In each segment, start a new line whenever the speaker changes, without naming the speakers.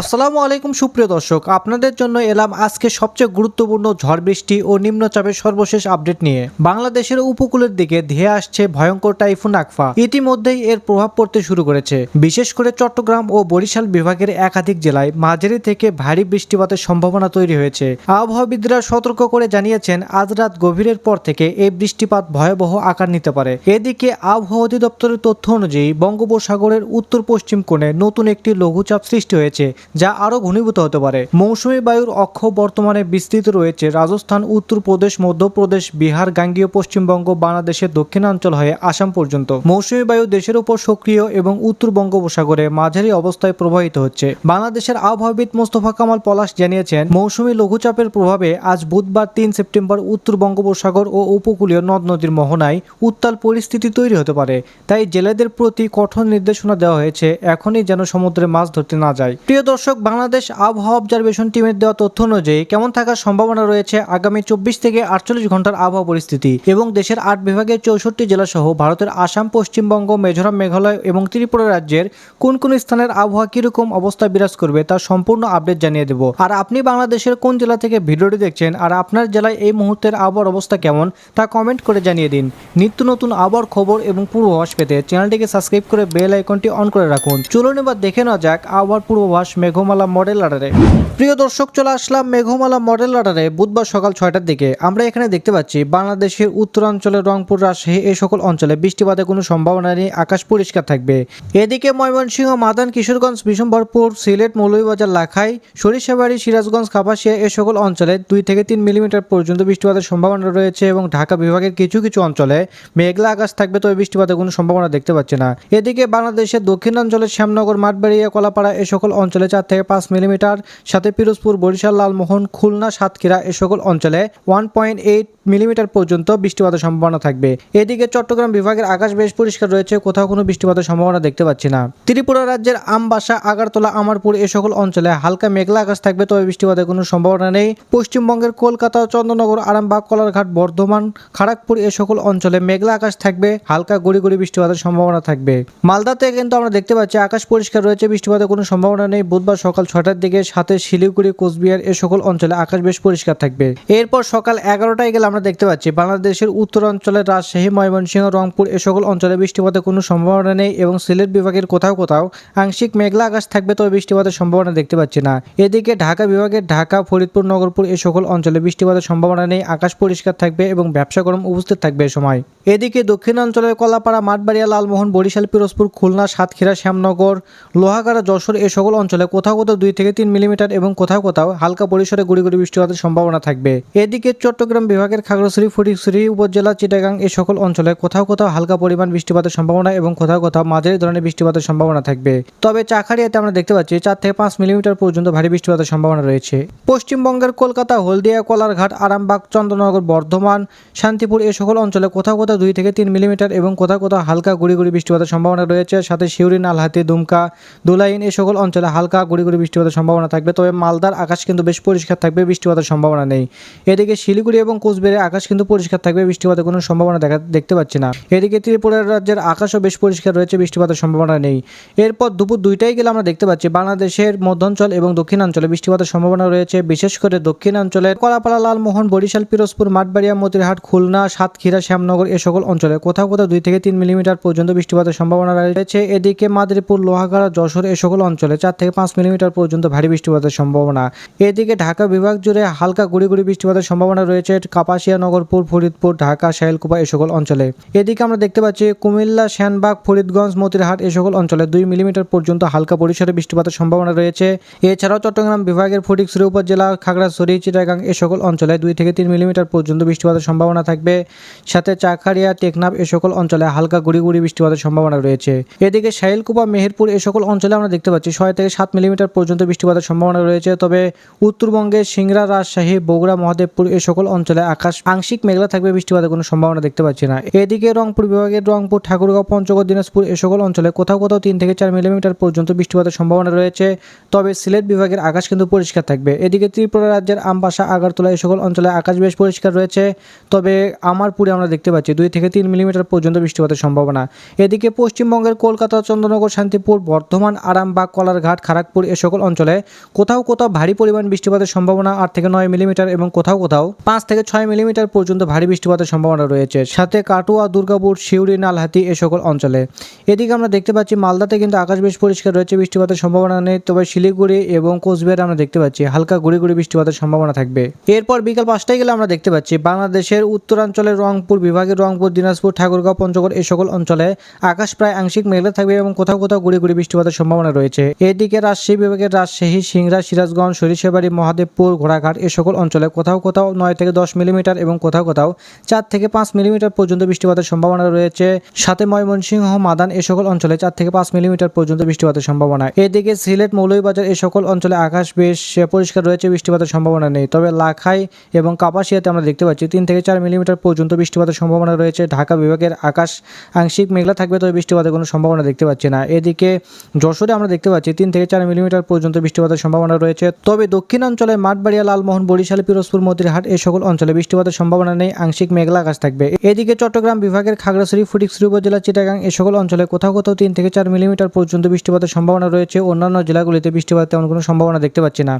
আসসালামু আলাইকুম, সুপ্রিয় দর্শক। আপনাদের জন্য এলাম আজকে সবচেয়ে গুরুত্বপূর্ণ ঝড় বৃষ্টি ও নিম্নচাপের সর্বশেষ আপডেট নিয়ে। বাংলাদেশের উপকূলের দিকে ধেয়ে আসছে ভয়ঙ্কর টাইফুন আকফা ইতিমধ্যেই এর প্রভাব পড়তে শুরু করেছে। বিশেষ করে চট্টগ্রাম ও বরিশাল বিভাগের একাধিক জেলায় মাঝারি থেকে ভারী বৃষ্টিপাতের সম্ভাবনা তৈরি হয়েছে। আবহাওয়াবিদরা সতর্ক করে জানিয়েছেন, আজ রাত গভীরের পর থেকে এই বৃষ্টিপাত ভয়াবহ আকার নিতে পারে। এদিকে আবহাওয়া অধিদপ্তরের তথ্য অনুযায়ী বঙ্গোপসাগরের উত্তর পশ্চিম কোণে নতুন একটি লঘুচাপ সৃষ্টি হয়েছে। যা আরও ঘনীভূত হতে পারে। মৌসুমী বায়ুর অক্ষ বর্তমানে বিস্তৃত রয়েছে। রাজস্থান উত্তরপ্রদেশ মধ্যপ্রদেশ, বিহার, গাঙ্গীয় পশ্চিমবঙ্গ, বাংলাদেশের দক্ষিণাঞ্চল হয়ে আসাম পর্যন্ত। মৌসুমী বায়ু দেশের উপর সক্রিয় এবং উত্তর বঙ্গোপসাগরে মাঝারি অবস্থায় প্রবাহিত হচ্ছে। বাংলাদেশের আবহাওয়াবিদ মোস্তফা কামাল পলাশ জানিয়েছেন, মৌসুমী লঘুচাপের প্রভাবে আজ বুধবার তিন সেপ্টেম্বর উত্তর বঙ্গোপসাগর ও উপকূলীয় নদ নদীর মোহনায় উত্তাল পরিস্থিতি তৈরি হতে পারে। তাই জেলেদের প্রতি কঠোর নির্দেশনা দেওয়া হয়েছে। এখনই যেন সমুদ্রে মাছ ধরতে না যায়। প্রিয় দর্শক, বাংলাদেশ আবহাওয়া অবজারভেশন টিমের দেওয়া তথ্য অনুযায়ী কেমন থাকার সম্ভাবনা রয়েছে আগামী চব্বিশ থেকে আটচল্লিশ ঘণ্টার আবহাওয়া পরিস্থিতি এবং দেশের আট বিভাগের চৌষট্টি জেলা সহ ভারতের আসাম, পশ্চিমবঙ্গ মেঘালয় মেঘালয় এবং ত্রিপুরা রাজ্যের কোন কোন স্থানের আবহাওয়া কীরকম অবস্থা বিরাজ করবে তার সম্পূর্ণ আপডেট জানিয়ে দেব। আর আপনি বাংলাদেশের কোন জেলা থেকে ভিডিওটি দেখছেন আর আপনার জেলায় এই মুহূর্তের আবহাওয়ার অবস্থা কেমন তা কমেন্ট করে জানিয়ে দিন। নিত্য নতুন আবহাওয়ার খবর এবং পূর্বাভাস পেতে চ্যানেলটিকে সাবস্ক্রাইব করে বেল আইকনটি অন করে রাখুন। চলুন এবার দেখে নেওয়া যাক আবহাওয়ার পূর্বাভাস মেঘমালা মডেল রাডারে। প্রিয় দর্শক, চলে আসলাম মেঘমালা মডেল রাডারে বুধবার সকাল ছয়টার দিকে। আমরা এখানে দেখতে পাচ্ছি, বাংলাদেশের উত্তরাঞ্চলে রংপুর, রাজশাহী এই সকল অঞ্চলে বৃষ্টিপাতের কোনো সম্ভাবনা নেই, আকাশ পরিষ্কার থাকবে। এদিকে ময়মনসিংহ, মাদান, কিশোরগঞ্জ, বিশম্বরপুর, সিলেট, মৌলভীবাজার, লাখাই, সরিষাবাড়ি, সিরাজগঞ্জ, কাপাসিয়া এই সকল অঞ্চলে দুই থেকে তিন মিলিমিটার পর্যন্ত বৃষ্টিপাতের সম্ভাবনা রয়েছে এবং ঢাকা বিভাগের কিছু কিছু অঞ্চলে মেঘলা আকাশ থাকবে, তবে বৃষ্টিপাতের কোনো সম্ভাবনা দেখতে পাচ্ছি না। এদিকে বাংলাদেশের দক্ষিণাঞ্চলের শ্যামনগর, মাঠবাড়িয়া, কলাপাড়া এই সকল অঞ্চলে চার থেকে পাঁচ মিলিমিটার। সাথে পিরোজপুর, বরিশাল, লালমোহন, খুলনা, সাতক্ষীরা এই সকল অঞ্চলে ওয়ান পয়েন্ট এইট মিলিমিটার পর্যন্ত বৃষ্টিপাতের সম্ভাবনা থাকবে। এদিকে চট্টগ্রাম বিভাগের আকাশ বেশ পরিষ্কার রয়েছে, কোথাও কোনো বৃষ্টিপাতের সম্ভাবনা দেখতে পাচ্ছি না। ত্রিপুরা রাজ্যের আমবাসা, আগারতলা, আমারপুর এ সকল অঞ্চলে হালকা মেঘলা আকাশ থাকবে, তবে বৃষ্টিপাতের কোনো সম্ভাবনা নেই। পশ্চিমবঙ্গের কলকাতা, চন্দ্রনগর, আরামবাগ, কলারঘাট, বর্ধমান, খড়গপুর এ সকল অঞ্চলে মেঘলা আকাশ থাকবে, হালকা গড়ি গড়ি বৃষ্টিপাতের সম্ভাবনা থাকবে। মালদাতে কিন্তু আমরা দেখতে পাচ্ছি আকাশ পরিষ্কার রয়েছে, বৃষ্টিপাতের কোনো সম্ভাবনা নেই। বুধবার সকাল ছটার দিকে সাথে শিলিগুড়ি, কোচবিহার এ সকল অঞ্চলে আকাশ বেশ পরিষ্কার থাকবে। এরপর সকাল এগারোটায় গেলে আমরা দেখতে পাচ্ছি, বাংলাদেশের উত্তরাঞ্চলের রাজশাহী, ময়মনসিংহ, রংপুর এ সকল অঞ্চলে বৃষ্টিপাতের কোনো সম্ভাবনা নেই এবং সিলেট বিভাগের কোথাও কোথাও আংশিক মেঘলা আকাশ থাকবে, তবে বৃষ্টিপাতের সম্ভাবনা দেখতে পাচ্ছি না। এদিকে ঢাকা বিভাগের ঢাকা, ফরিদপুর, নগরপুর এ সকল অঞ্চলে বৃষ্টিপাতের সম্ভাবনা নেই, আকাশ পরিষ্কার থাকবে এবং ব্যবসা গরম উপস্থিত থাকবে এ সময়। এদিকে দক্ষিণাঞ্চলের কলাপাড়া, মাঠবাড়িয়া, লালমোহন, বরিশাল, পিরোজপুর, খুলনা, সাতক্ষীরা, শ্যামনগর, লোহাগাড়া, যশোর এ সকল অঞ্চলে কোথাও কোথাও দুই থেকে তিন মিলিমিটার এবং কোথাও কোথাও হালকা পরিসরে গুড়ি গুড়ি বৃষ্টিপাতের সম্ভাবনা থাকবে। এদিকে চট্টগ্রাম বিভাগের খাগড়াছড়ি, ফটিকছড়ি, উপজেলা, চিটাগাং এ সকল অঞ্চলে কোথাও কোথাও হালকা পরিমাণ বৃষ্টিপাতের সম্ভাবনা এবং কোথাও কোথাও মাঝারি ধরনের বৃষ্টিপাতের সম্ভাবনা থাকবে। তবে চাখারিয়াতে আমরা দেখতে পাচ্ছি চার থেকে পাঁচ মিলিমিটার পর্যন্ত ভারী বৃষ্টিপাতের সম্ভাবনা রয়েছে। পশ্চিমবঙ্গের কলকাতা, হলদিয়া, কলারঘাট, আরামবাগ, চন্দ্রনগর, বর্ধমান, শান্তিপুর এ সকল অঞ্চলে কোথাও কোথাও দুই থেকে তিন মিলিমিটার এবং কোথাও কোথাও হালকা গুড়ি গুড়ি বৃষ্টিপাতের সম্ভাবনা রয়েছে। সাথে শিউরি নালহাতি দুমকা, দুলাইন এ সকল অঞ্চলে হালকা গুড়ি গুড়ি বৃষ্টিপাতের সম্ভাবনা থাকবে, তবে মালদার আকাশ কিন্তু বেশ পরিষ্কার থাকবে, বৃষ্টিপাতের সম্ভাবনা নেই। এদিকে শিলিগুড়ি এবং কোচবিহারের আকাশ কিন্তু পরিষ্কার থাকবে বৃষ্টিপাতের কোনো সম্ভাবনা দেখা, দেখতে পাচ্ছি না। এদিকে ত্রিপুরা রাজ্যের আকাশও বেশ পরিষ্কার রয়েছে, বৃষ্টিপাতের সম্ভাবনা নেই। এরপর দুপুর দুইটাই গেলে আমরা দেখতে পাচ্ছি, বাংলাদেশের মধ্যাঞ্চল এবং দক্ষিণাঞ্চলে বৃষ্টিপাতের সম্ভাবনা রয়েছে, বিশেষ করে দক্ষিণাঞ্চলের কলাপাড়া, লালমোহন, বরিশাল, পিরোজপুর, মাঠবাড়িয়া, মতিরহাট, খুলনা, সাতক্ষীরা, শ্যামনগর এ সকল অঞ্চলে কোথাও কোথাও দুই থেকে তিন মিলিমিটার পর্যন্ত বৃষ্টিপাতের সম্ভাবনা রয়েছে। এদিকে মাদারীপুর, লোহাগাড়া, যশোর এ সকল অঞ্চলে চার থেকে পাঁচ মিলিমিটার পর্যন্ত ভারী বৃষ্টিপাতের সম্ভাবনা। এদিকে ঢাকা বিভাগ জুড়ে হালকা গুড়ি গুড়ি বৃষ্টিপাতের সম্ভাবনা রয়েছে কাপাসিয়া, নগরপুর, ফরিদপুর, ঢাকা শাহেলকুপা এ সকল অঞ্চলে। এদিকে আমরা দেখতে পাচ্ছি কুমিল্লা শ্যানবাগ ফরিদগঞ্জ, মতিরহাট এ সকল অঞ্চলে দুই মিলিমিটার পর্যন্ত হালকা পরিসরে বৃষ্টিপাতের সম্ভাবনা রয়েছে। এছাড়াও চট্টগ্রাম বিভাগের ফটিকছড়ি উপজেলা খাগড়াছড়ি, চিটাগাং এ সকল অঞ্চলে দুই থেকে তিন মিলিমিটার পর্যন্ত বৃষ্টিপাতের সম্ভাবনা থাকবে। সাথে চাকারিয়া টেকনাফ এ সকল অঞ্চলে হালকা গুড়ি গুড়ি বৃষ্টিপাতের সম্ভাবনা রয়েছে। এদিকে শাহেলকুপা মেহেরপুর এ সকল অঞ্চলে আমরা দেখতে পাচ্ছি ছয় থেকে সাত মিলিমিটার পর্যন্ত বৃষ্টিপাতের সম্ভাবনা রয়েছে। তবে উত্তরবঙ্গের সিংড়া, রাজশাহী, বগুড়া, মহাদেবপুর এ সকল অঞ্চলে আকাশ আংশিক মেঘলা থাকবে, বৃষ্টিপাতের কোনো সম্ভাবনা দেখতে পাচ্ছি না। এদিকে রংপুর বিভাগের রংপুর, ঠাকুরগাঁও, পঞ্চগড়, দিনাজপুর এ সকল অঞ্চলে কোথাও কোথাও তিন থেকে চার মিলিমিটার পর্যন্ত বৃষ্টিপাতের সম্ভাবনা রয়েছে। তবে সিলেট বিভাগের আকাশ কিন্তু পরিষ্কার থাকবে। এদিকে ত্রিপুরা রাজ্যের আমবাসা আগারতলা এ সকল অঞ্চলে আকাশ বেশ পরিষ্কার রয়েছে। তবে আমারপুরে আমরা দেখতে পাচ্ছি দুই থেকে তিন মিলিমিটার পর্যন্ত বৃষ্টিপাতের সম্ভাবনা। এদিকে পশ্চিমবঙ্গের কলকাতা, চন্দ্রনগর, শান্তিপুর, বর্ধমান, আরামবাগ, কলারঘাট, খারাপ খড়গপুর এ সকল অঞ্চলে কোথাও কোথাও ভারী পরিমাণ বৃষ্টিপাতের সম্ভাবনা আট থেকে নয় মিলিমিটার এবং কোথাও কোথাও পাঁচ থেকে ছয় মিলিমিটার পর্যন্ত ভারী বৃষ্টিপাতের সম্ভাবনা রয়েছে। সাথে কাটুয়া, দুর্গাপুর শিউরি নালহাতি এ সকল অঞ্চলে। এদিকে আমরা দেখতে পাচ্ছি মালদাতে কিন্তু আকাশ বেশ পরিষ্কার রয়েছে, বৃষ্টিপাতের সম্ভাবনা নেই। তবে শিলিগুড়ি এবং কোচবিহারে আমরা দেখতে পাচ্ছি হালকা গুড়ি গুড়ি বৃষ্টিপাতের সম্ভাবনা থাকবে। এরপর বিকাল পাঁচটায় গেলে আমরা দেখতে পাচ্ছি বাংলাদেশের উত্তরাঞ্চলের রংপুর বিভাগের রংপুর, দিনাজপুর, ঠাকুরগাঁও, পঞ্চগড় এই সকল অঞ্চলে আকাশ প্রায় আংশিক মেঘলা থাকবে এবং কোথাও কোথাও গুড়ি গুড়ি বৃষ্টিপাতের সম্ভাবনা রয়েছে। এদিকে রাজশাহী বিভাগের রাজশাহী, সিংড়া, সিরাজগঞ্জ, সরিষাবাড়ি, মহাদেবপুর, ঘোড়াঘাট এ সকল অঞ্চলে কোথাও কোথাও নয় থেকে দশ মিলিমিটার এবং কোথাও কোথাও চার থেকে পাঁচ মিলিমিটার পর্যন্ত বৃষ্টিপাতের সম্ভাবনা রয়েছে। সাথে ময়মনসিংহ, মাদান এ সকল অঞ্চলে চার থেকে পাঁচ মিলিমিটার পর্যন্ত বৃষ্টিপাতের সম্ভাবনা। এদিকে সিলেট, মৌলভীবাজার এ সকল অঞ্চলে আকাশ বেশ পরিষ্কার রয়েছে, বৃষ্টিপাতের সম্ভাবনা নেই। তবে লাখাই এবং কাপাসিয়াতে আমরা দেখতে পাচ্ছি তিন থেকে চার মিলিমিটার পর্যন্ত বৃষ্টিপাতের সম্ভাবনা রয়েছে। ঢাকা বিভাগের আকাশ আংশিক মেঘলা থাকবে, তবে বৃষ্টিপাতের কোনো সম্ভাবনা দেখতে পাচ্ছি না। এদিকে যশোরে আমরা দেখতে পাচ্ছি তিন থেকে চার মিলিমিটার পর্যন্ত বৃষ্টিপাতের সম্ভাবনা রয়েছে। তবে দক্ষিণাঞ্চলে মাঠবাড়িয়া, লালমোহন, বরিশাল, পিরোজপুর, মতিরহাট এই সকল অঞ্চলে বৃষ্টিপাতের সম্ভাবনা নেই। আংশিক মেঘলা আকাশ থাকবে। এদিকে চট্টগ্রাম বিভাগের খাগড়াছড়ি, ফটিকছড়ি উপজেলা, চিটাগাং এই সকল অঞ্চলে কোথাও কোথাও তিন থেকে চার মিলিমিটার পর্যন্ত বৃষ্টিপাতের সম্ভাবনা রয়েছে। অন্যান্য জেলাগুলিতে বৃষ্টিপাত তেমন কোনো সম্ভাবনা দেখতে পাচ্ছি না।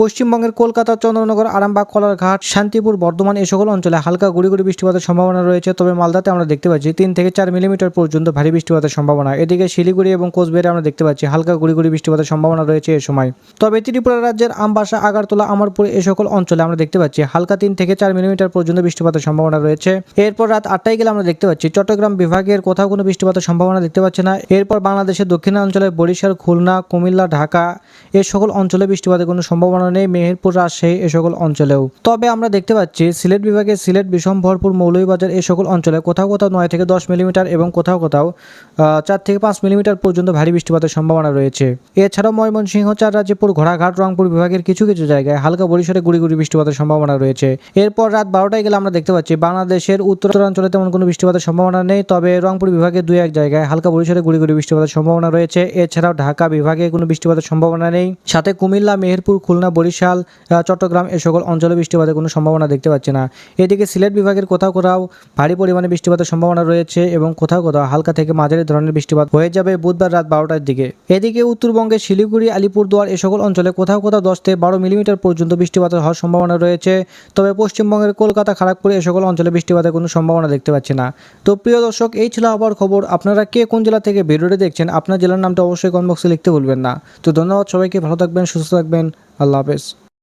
পশ্চিমবঙ্গের কলকাতা, চন্দ্রনগর, আরামবাগ, কলারঘাট, শান্তিপুর, বর্ধমান এই সকল অঞ্চলে হালকা গুড়ি গুড়ি বৃষ্টিপাতের সম্ভাবনা রয়েছে। তবে মালদাতে আমরা দেখতে পাচ্ছি তিন থেকে চার মিলিমিটার পর্যন্ত ভারী বৃষ্টিপাতের সম্ভাবনা। এদিকে শিলিগুড়ি এবং কোচবিহারে আমরা দেখতে পাচ্ছি হালকা গুড়ি গুড়ি বৃষ্টিপাতের সম্ভাবনা রয়েছে এ সময়। তবে ত্রিপুরা রাজ্যের আমবাসা, আগারতলা, আমারপুর এ সকল অঞ্চলে আমরা দেখতে পাচ্ছি হালকা তিন থেকে চার মিলিমিটার পর্যন্ত বৃষ্টিপাতের সম্ভাবনা রয়েছে। এরপর রাত আটটায় গেলে আমরা দেখতে পাচ্ছি চট্টগ্রাম বিভাগের কোথাও কোনো বৃষ্টিপাতের সম্ভাবনা দেখতে পাচ্ছি না। এরপর বাংলাদেশের দক্ষিণাঞ্চলে বরিশাল, খুলনা, কুমিল্লা, ঢাকা এ সকল অঞ্চলে বৃষ্টিপাতের কোনো সম্ভাবনা নেই। মেহেরপুর, রাজশাহী এ সকল অঞ্চলেও। তবে আমরা দেখতে পাচ্ছি সিলেট বিভাগের সিলেট বিষমভরপুর মৌলভীবাজার এ সকল অঞ্চলে কোথাও কোথাও নয় থেকে দশ মিলিমিটার এবং কোথাও কোথাও চার থেকে পাঁচ মিলিমিটার পর্যন্ত ভারী বৃষ্টিপাতের সম্ভাবনা রয়েছে। এছাড়াও ময়মনসিংহ, চার রাজ্যপুর ঘোড়াঘাট, রংপুর বিভাগের কিছু কিছু জায়গায় হালকা বরিশালে গুড়ি গুড়ি বৃষ্টিপাতের সম্ভাবনা রয়েছে। এরপর রাত বারোটায় গেলে আমরা দেখতে পাচ্ছি বাংলাদেশের উত্তরাঞ্চলে তেমন কোনো বৃষ্টিপাতের সম্ভাবনা নেই, তবে রংপুর বিভাগের দুই এক জায়গায় হালকা বরিশালে গুড়ি গুড়ি বৃষ্টিপাতের সম্ভাবনা রয়েছে। এছাড়াও ঢাকা বিভাগে কোনো বৃষ্টিপাতের সম্ভাবনা নেই। সাথে কুমিল্লা, মেহেরপুর, খুলনা, বরিশাল চট্টগ্রাম এ সকল অঞ্চলে বৃষ্টিপাতের কোনো সম্ভাবনা দেখতে পাচ্ছি না। এদিকে সিলেট বিভাগের কোথাও কোথাও ভারী পরিমাণে বৃষ্টিপাতের সম্ভাবনা রয়েছে এবং কোথাও কোথাও হালকা থেকে মাঝারি ধরনের বৃষ্টিপাত হয়ে যাবে বুধবার রাত বারোটার দিকে। এদিকে উত্তরবঙ্গের শিলিগুড়ি, আলিপুরদুয়ার এ সকল অঞ্চলে কোথাও কোথাও দশ থেকে বারো মিলিমিটার পর্যন্ত বৃষ্টিপাত হওয়ার সম্ভাবনা রয়েছে। তবে পশ্চিমবঙ্গের কলকাতা খড়গপুর এ সকল অঞ্চলে বৃষ্টিপাতের কোনো সম্ভাবনা দেখতে পাচ্ছি না। তো প্রিয় দর্শক, এই ছিল আবার খবর। আপনারা কে কোন জেলা থেকে ভিডিওটি দেখছেন, আপনার জেলার নামটা অবশ্যই কমেন্ট বক্সে লিখতে ভুলবেন না। তো ধন্যবাদ সবাইকে, ভালো থাকবেন, সুস্থ থাকবেন। আল্লাহ হাফেজ।